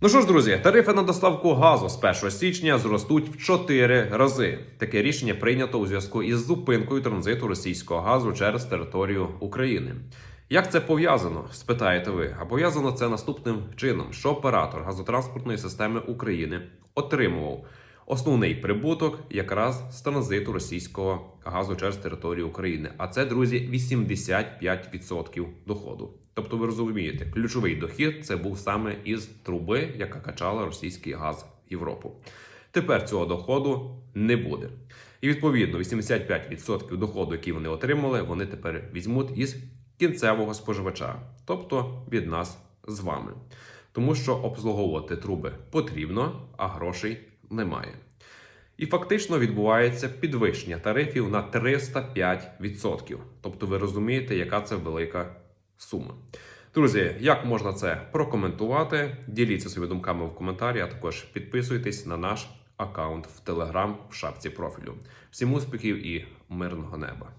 Ну що ж, друзі, тарифи на доставку газу з 1 січня зростуть в 4 рази. Таке рішення прийнято у зв'язку із зупинкою транзиту російського газу через територію України. Як це пов'язано? Спитаєте ви. А пов'язано це наступним чином: що оператор газотранспортної системи України отримував основний прибуток якраз з транзиту російського газу через територію України. А це, друзі, 85% доходу. Тобто, ви розумієте, ключовий дохід це був саме із труби, яка качала російський газ в Європу. Тепер цього доходу не буде. І відповідно 85% доходу, який вони отримали, вони тепер візьмуть із кінцевого споживача, тобто від нас з вами. Тому що обслуговувати труби потрібно, а грошей немає. І фактично відбувається підвищення тарифів на 305%. Тобто ви розумієте, яка це велика сума. Друзі, як можна це прокоментувати? Діліться своїми думками в коментарі, а також підписуйтесь на наш аккаунт в Telegram в шапці профілю. Всім успіхів і мирного неба!